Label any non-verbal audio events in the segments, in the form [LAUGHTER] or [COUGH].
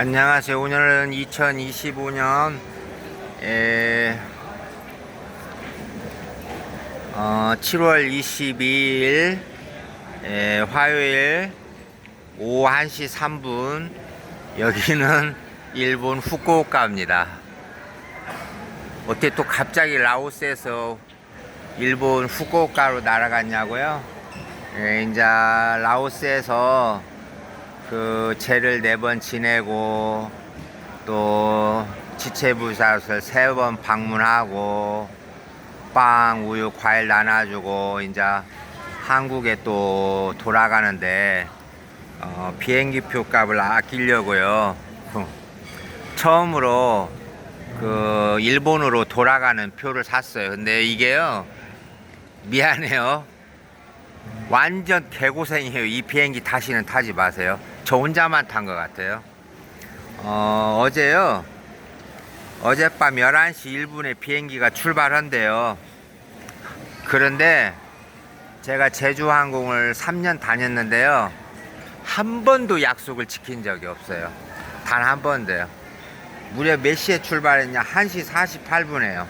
안녕하세요. 오늘은 2025년 에, 어, 7월 22일 에, 화요일 오후 1시 3분 여기는 일본 후쿠오카입니다. 어떻게 또 갑자기 라오스에서 일본 후쿠오카로 날아갔냐고요? 예, 이제 라오스에서 그 제를 네 번 지내고 또 지체부사를 세 번 방문하고 빵, 우유, 과일 나눠주고 이제 한국에 또 돌아가는데 어, 비행기표 값을 아끼려고요. [LAUGHS] 처음으로 그 일본으로 돌아가는 표를 샀어요. 근데 이게요 미안해요. 완전 개고생이에요. 이 비행기 다시는 타지 마세요. 저 혼자만 탄 것 같아요. 어, 어제요. 어젯밤 11시 1분에 비행기가 출발한대요. 그런데 제가 제주항공을 3년 다녔는데요. 한 번도 약속을 지킨 적이 없어요. 단 한 번도요. 무려 몇 시에 출발했냐? 1시 48분에요.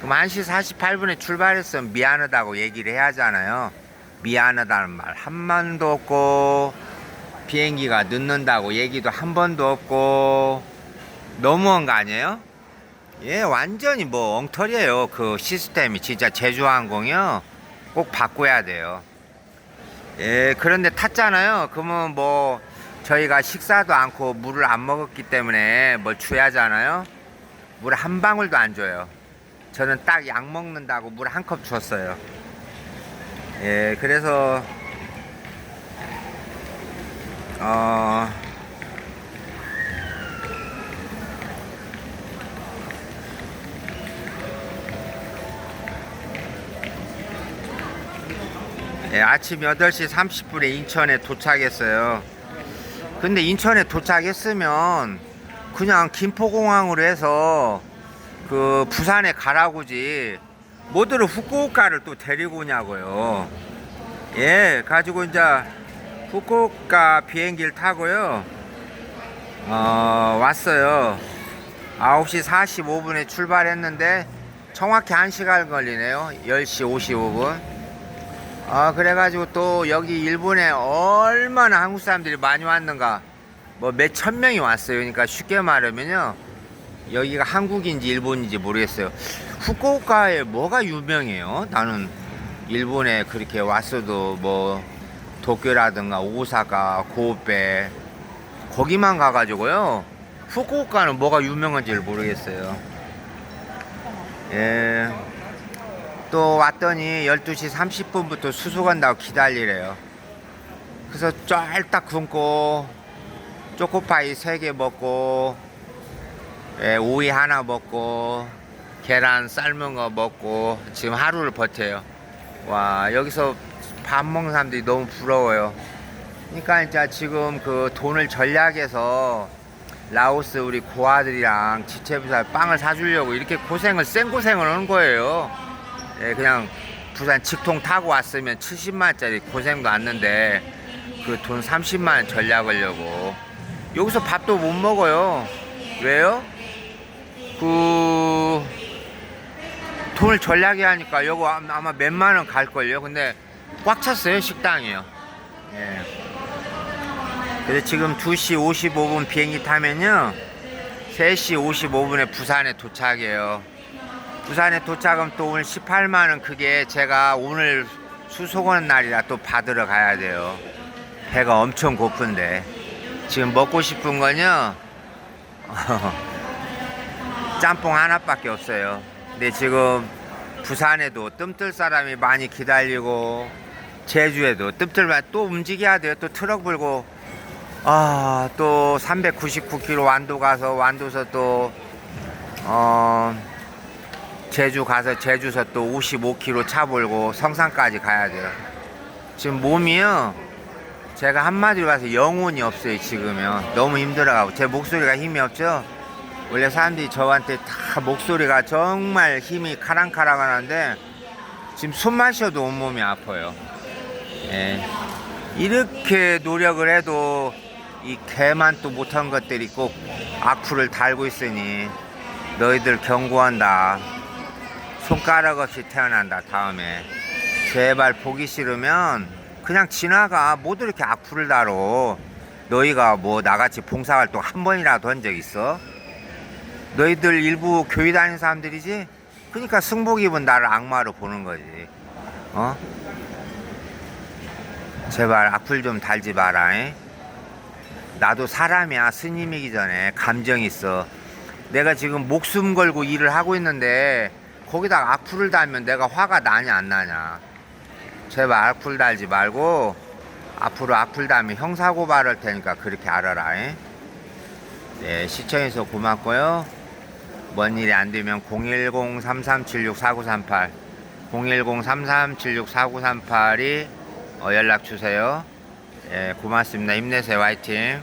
그럼 1시 48분에 출발했으면 미안하다고 얘기를 해야 하잖아요. 미안하다는 말한 번도 없고 비행기가 늦는다고 얘기도 한 번도 없고 너무한 거 아니에요? 예, 완전히 뭐 엉터리예요. 그 시스템이 진짜 제주항공이요. 꼭 바꿔야 돼요. 예, 그런데 탔잖아요. 그러면 뭐 저희가 식사도 않고 물을 안 먹었기 때문에 뭘 줘야잖아요. 물 한 방울도 안 줘요. 저는 딱 약 먹는다고 물 한 컵 줬어요. 예, 그래서 어 예, 아침 8시 30분에 인천에 도착했어요. 근데 인천에 도착했으면 그냥 김포공항으로 해서 그 부산에 가라고지 모두를 후쿠오카를 또 데리고 오냐고요. 예, 가지고 이제 후쿠오카 비행기를 타고요. 어, 왔어요. 9시 45분에 출발했는데 정확히 1시간 걸리네요. 10시 55분. 아, 그래가지고 또 여기 일본에 얼마나 한국 사람들이 많이 왔는가. 뭐 몇 천 명이 왔어요. 그러니까 쉽게 말하면요. 여기가 한국인지 일본인지 모르겠어요. 후쿠오카에 뭐가 유명해요? 나는 일본에 그렇게 왔어도 뭐 도쿄라든가 오사카, 고베 거기만 가가지고요. 후쿠오카는 뭐가 유명한지를 모르겠어요. 예. 또 왔더니 12시 30분부터 수소 간다고 기다리래요. 그래서 쫄딱 굶고 초코파이 3개 먹고 예, 오이 하나 먹고 계란 삶은 거 먹고 지금 하루를 버텨요. 와 여기서 밥 먹는 사람들이 너무 부러워요. 그러니까 이제 지금 그 돈을 전략해서 라오스 우리 고아들이랑 지체부사 빵을 사주려고 이렇게 고생을 생 고생을 하는 거예요. 예, 그냥 부산 직통 타고 왔으면 70만짜리 고생도 않는데 그 돈 30만 전략하려고 여기서 밥도 못 먹어요. 왜요? 그 돈을 전략해 하니까 요거 아마 몇만 원 갈걸요. 근데 꽉 찼어요 식당이요. 예. 그래서 지금 2시 55분 비행기 타면요. 3시 55분에 부산에 도착해요. 부산에 도착하면 또 오늘 18만 원 그게 제가 오늘 수속 오는 날이라 또 받으러 가야 돼요. 배가 엄청 고픈데 지금 먹고 싶은 건요. [LAUGHS] 짬뽕 하나밖에 없어요. 근데 지금 부산에도 뜸뜰 사람이 많이 기다리고 제주에도 뜸뜰만 또 움직여야 돼요. 또 트럭 불고 아 또 399km 완도 가서 완도서 또 어. 제주 가서 제주서 또 55km 차 몰고 성산까지 가야 돼요. 지금 몸이요. 제가 한마디로 봐서 영혼이 없어요, 지금요. 너무 힘들어가고. 제 목소리가 힘이 없죠? 원래 사람들이 저한테 다 목소리가 정말 힘이 카랑카랑하는데 지금 숨 마셔도 온몸이 아파요. 예. 이렇게 노력을 해도 이 개만 또 못한 것들이 꼭 악플을 달고 있으니 너희들 경고한다. 손가락 없이 태어난다 다음에 제발 보기 싫으면 그냥 지나가 뭐도 이렇게 악플을 달어 너희가 뭐 나같이 봉사활동 한 번이라도 한 적 있어? 너희들 일부 교회 다니는 사람들이지? 그러니까 승복 입은 나를 악마로 보는 거지 어? 제발 악플 좀 달지 마라 잉? 나도 사람이야 스님이기 전에 감정 있어 내가 지금 목숨 걸고 일을 하고 있는데 거기다가 악플을 달면 내가 화가 나냐 안 나냐 제발 악플 달지 말고 앞으로 악플 달면 형사고발할 테니까 그렇게 알아라 잉? 네 시청해서 고맙고요 뭔 일이 안 되면 010-3376-4938 010-3376-4938이 어, 연락 주세요. 예 고맙습니다. 힘내세요. 화이팅